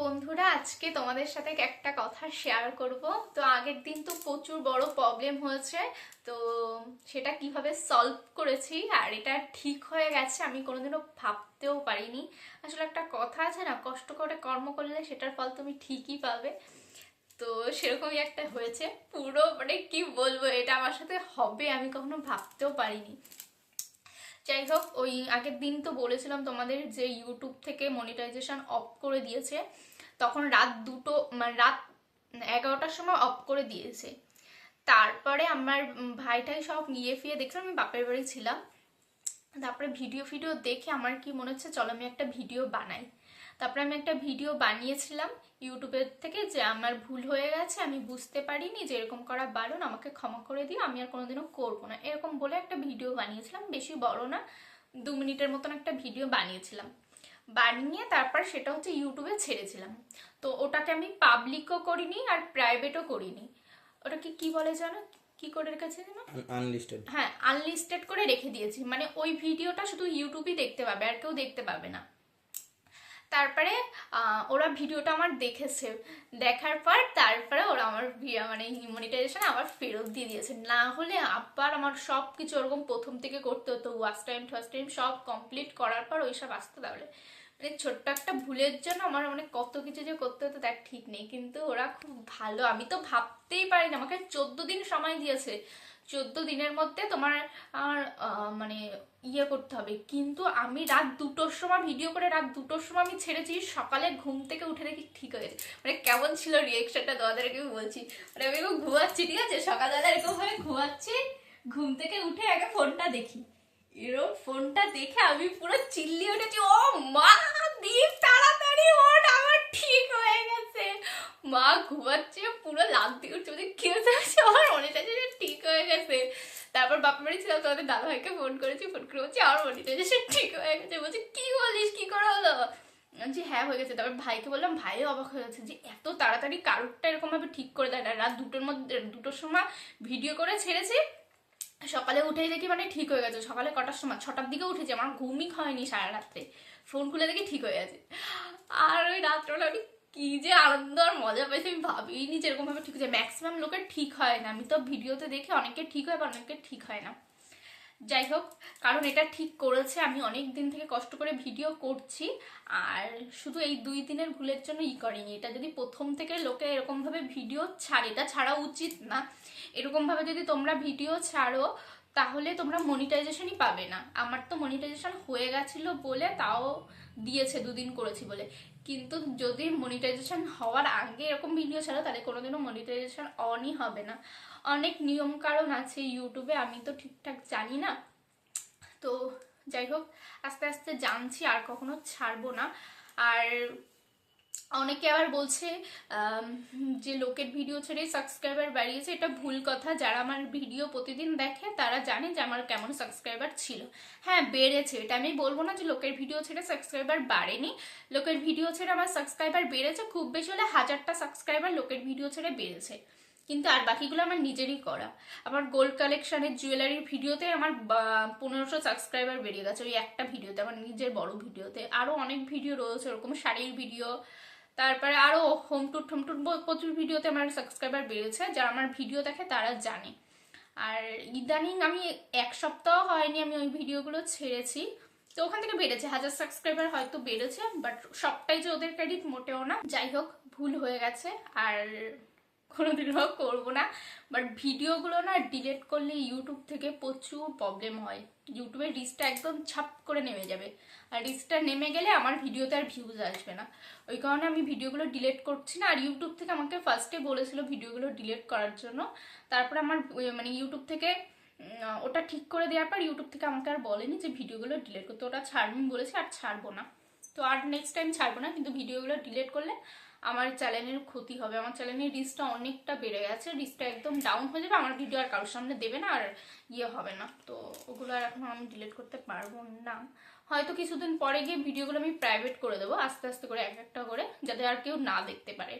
বন্ধুরা, আজকে তোমাদের সাথে একটা কথা শেয়ার করব। তো আগের দিন তো প্রচুর বড় প্রবলেম হয়েছে। তো সেটা কীভাবে সলভ করেছি আর এটা ঠিক হয়ে গেছে আমি কোনোদিনও ভাবতেও পারিনি। আসলে একটা কথা আছে না, কষ্ট করে কর্ম করলে সেটার ফল তুমি ঠিকই পাবে। তো সেরকমই একটা হয়েছে। পুরো মানে কি বলব, এটা আমার সাথে হবে আমি কখনো ভাবতেও পারিনি। যাই হোক, ওই আগের দিন তো বলেছিলাম তোমাদের যে ইউটিউব থেকে মনিটাইজেশন অফ করে দিয়েছে। তখন রাত দুটো মানে রাত এগারোটার সময় অফ করে দিয়েছে। তারপরে আমার ভাইটাই সব নিয়ে ফিয়ে দেখলাম, আমি বাপের বাড়ি ছিলাম। তারপরে ভিডিও ফিডিও দেখে আমার কি মনে হচ্ছে, চলো আমি একটা ভিডিও বানাই। তারপরে আমি একটা ভিডিও বানিয়েছিলাম ইউটিউবের থেকে যে আমার ভুল হয়ে গেছে, আমি বুঝতে পারিনি যে এরকম করা বারণ, আমাকে ক্ষমা করে দিও, আমি আর কোনোদিনও করব না। এরকম বলে একটা ভিডিও বানিয়েছিলাম, বেশি বড় না, দু মিনিটের মতন একটা ভিডিও বানিয়েছিলাম। বানিয়ে তারপর সেটা হচ্ছে ইউটিউবে ছেড়েছিলাম। তো ওটাকে আমি পাবলিকও করিনি আর প্রাইভেটও করিনি। ওটাকে কি বলে জানো? কি করে রেখেছে জানো আনলিস্টেড হ্যাঁ আনলিস্টেড করে রেখে দিয়েছি। মানে ওই ভিডিওটা শুধু ইউটিউবই দেখতে পাবে আর কেউ দেখতে পাবে না। তারপরে ওরা ভিডিওটা আমার দেখেছে। দেখার পর তারপরে ওরা আমার মানে মনিটাইজেশন আবার ফেরত দিয়ে দিয়েছে। না হলে আবার আমার সব কিছু ওরকম প্রথম থেকে করতে হতো। ওয়াস্ট টাইম ফার্স্ট টাইম সব কমপ্লিট করার পর ওইসব আসতো তাহলে। মানে ছোট্ট একটা ভুলের জন্য আমার মানে কত কিছু যে করতে হতো তার ঠিক নেই। কিন্তু ওরা খুব ভালো। আমি তো ভাবতেই পারি না আমাকে চোদ্দ দিন সময় দিয়েছে। চোদ্দ দিনের মধ্যে তোমার আর মানে ইয়ে করতে হবে। কিন্তু আমি রাত দুটোর সময় ভিডিও করে রাত দুটোর সময় আমি ছেড়েছি। সকালে ঘুম থেকে উঠে দেখি ঠিক হয়ে গেছে। মানে কেমন ছিল রিয়েকশনটা আমি বলছি। মানে আমি ঘুমাচ্ছি, ঠিক আছে? সকালবেলা এরকম ভাবে ঘুমাচ্ছি, ঘুম থেকে উঠে আগে ফোনটা দেখি। এরকম ফোনটা দেখে আমি পুরো চিল্লি উঠেছি। ও মা দীপ তাড়াতাড়ি ওঠ আমার ঠিক হয়ে গেছে। মা ঘুমাচ্ছে পুরো লাভ দিয়ে উঠছে বলছে, কি হয়েছে? আমার যে ঠিক হয়ে গেছে। তারপর বাপা বাড়ি ছিলাম তোমাদের দাদা ভাইকে ফোন করেছি ফোন করে বলছি আমার সে ঠিক হয়ে গেছে। বলছে কি বলিস কি করা হলো? যে হ্যাঁ হয়ে গেছে। তারপর ভাইকে বললাম ভাইও অবাক হয়ে গেছে যে এত তাড়াতাড়ি কারুরটা এরকমভাবে ঠিক করে দেয় না। রাত দুটোর মধ্যে দুটোর সময় ভিডিও করে ছেড়েছি। সকালে উঠেই দেখি মানে ঠিক হয়ে গেছে। সকালে কটার সময়? ছটার দিকে উঠেছি, আমার ঘুমই হয়নি সারা রাত্রে ফোন খুলে দেখি ঠিক হয়ে গেছে। আর ওই রাত্রেবেলা আমি কি যে আনন্দ আর মজা পেয়েছি, আমি ভাবিনি যে এরকম ভাবে ঠিক হয়েছে ম্যাক্সিমাম লোকের ঠিক হয় না। আমি তো ভিডিওতে দেখে অনেকে ঠিক হয় বা অনেকে ঠিক হয় না। যাই হোক, কারণ এটা ঠিক করেছে। আমি অনেক দিন থেকে কষ্ট করে ভিডিও করছি, আর শুধু এই দুই দিনের ভুলের জন্য ই করিনি। এটা যদি প্রথম থেকে লোকে এরকমভাবে ভিডিও ছাড়ে, এটা ছাড়া উচিত না। এরকমভাবে যদি তোমরা ভিডিও ছাড়ো তাহলে তোমরা মনিটাইজেশনই পাবে না। আমার তো মনিটাইজেশন হয়ে গেছিল বলে তাও দিয়েছে, দুদিন করেছি বলে। কিন্তু যদি মনিটাইজেশন হওয়ার আগে এরকম ভিডিও ছাড়ো, তাহলে কোনোদিনও মনিটাইজেশন অনই হবে না। অনেক নিয়ম কারণ আছে ইউটিউবে আমি তো ঠিকঠাক জানি না। তো যাই হোক, আস্তে আস্তে জানছি আর কখনো ছাড়বো না। আর অনেকে আবার বলছে যে লোকের ভিডিও ছেড়ে সাবস্ক্রাইবার বাড়িয়েছে, এটা ভুল কথা। যারা আমার ভিডিও প্রতিদিন দেখে, তারা জানে যে আমার কেমন সাবস্ক্রাইবার ছিল। হ্যাঁ বেড়েছে। এটা আমি বলব না যে লোকের ভিডিও ছেড়ে সাবস্ক্রাইবার বাড়েনি। লোকের ভিডিও ছেড়ে আমার সাবস্ক্রাইবার বেড়েছে, খুব বেশি হলে হাজারটা সাবস্ক্রাইবার লোকের ভিডিও ছেড়ে বেড়েছে। কিন্তু আর বাকিগুলো আমার নিজেরই করা। আমার গোল্ড কালেকশনের জুয়েলারির ভিডিওতে আমার পনেরোশো সাবস্ক্রাইবার বেরিয়ে গেছে। ওই একটা ভিডিওতে আমার নিজের বড় ভিডিওতে আরও অনেক ভিডিও রয়েছে, ওরকম শাড়ির ভিডিও তারপরে আরও হোম টুট ঠোম টুট প্রচুর ভিডিওতে আমার সাবস্ক্রাইবার বেড়েছে, যারা আমার ভিডিও দেখে তারা জানে। আর ইদানিং আমি এক সপ্তাহ হয়নি আমি ওই ভিডিওগুলো ছেড়েছি, তো ওখান থেকে বেড়েছে, হাজার সাবস্ক্রাইবার হয়তো বেড়েছে বাট সবটাই যে ওদের ক্রেডিট মোটেও না। যাই হোক, ভুল হয়ে গেছে, আর কোনোদিনও করব না। বাট ভিডিওগুলো না ডিলেট করলে ইউটিউব থেকে প্রচুর প্রবলেম হয়। ইউটিউবে রিচটা একদম ছাপ করে নেমে যাবে। আর রিচটা নেমে গেলে আমার ভিডিওতে আর ভিউজ আসবে না। ওই কারণে আমি ভিডিওগুলো ডিলেট করছি না। আর ইউটিউব থেকে আমাকে ফার্স্টে বলেছিল ভিডিওগুলো ডিলেট করার জন্য। তারপরে আমার মানে ইউটিউব থেকে ওটা ঠিক করে দেওয়ার পর ইউটিউব থেকে আমাকে আর বলেনি যে ভিডিওগুলো ডিলেট করতে। ওটা ছাড়বি বলেছে আর ছাড়বো না। তো আর নেক্সট টাইম ছাড়বো না, কিন্তু ভিডিওগুলো ডিলেট করলে আমার চ্যানেলের ক্ষতি হবে। আমার চ্যানেলের রিস্কটা অনেকটা বেড়ে গেছে রিস্কটা একদম ডাউন হয়ে যাবে, আমার ভিডিও আর কারোর সামনে দেবে না আর ইয়ে হবে না। তো ওগুলো আর এখন আমি ডিলেট করতে পারব না। হয়তো কিছুদিন পরে গিয়ে ভিডিওগুলো আমি প্রাইভেট করে দেবো, আস্তে আস্তে করে এক একটা করে, যাতে আর কেউ না দেখতে পারে।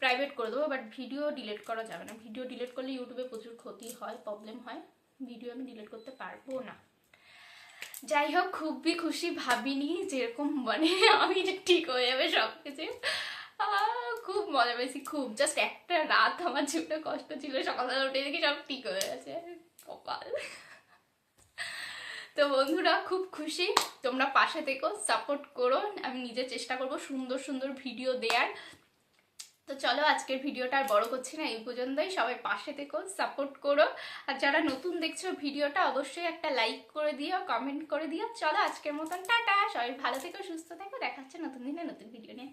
প্রাইভেট করে দেবো বাট ভিডিও ডিলিট করা যাবে না। ভিডিও ডিলিট করলে ইউটিউবে প্রচুর ক্ষতি হয় প্রবলেম হয়। ভিডিও আমি ডিলিট করতে পারব না। যাই হোক খুবই খুশি ভাবিনি যেরকম মানে আমি ঠিক হয়ে যাবে সব কিছু খুব মজা পেয়েছি, খুব। জাস্ট একটা রাত আমার জীবনে কষ্ট ছিল, সকালবেলা উঠে দেখি সব ঠিক হয়ে গেছে। কপাল। তো বন্ধুরা, খুব খুশি। তোমরা পাশে থেকো সাপোর্ট করো। আমি নিজে চেষ্টা করব সুন্দর সুন্দর ভিডিও দেওয়ার তো চলো আজকের ভিডিওটা আর বড় করছি না, এই পর্যন্তই। সবাই পাশে থেকো সাপোর্ট করো। আর যারা নতুন দেখছ ভিডিওটা, অবশ্যই একটা লাইক করে দিও কমেন্ট করে দিও। চলো আজকের মতন, টাটা। সবাই ভালো থেকো, সুস্থ থেকো। দেখাচ্ছে নতুন দিনে নতুন ভিডিও নিয়ে।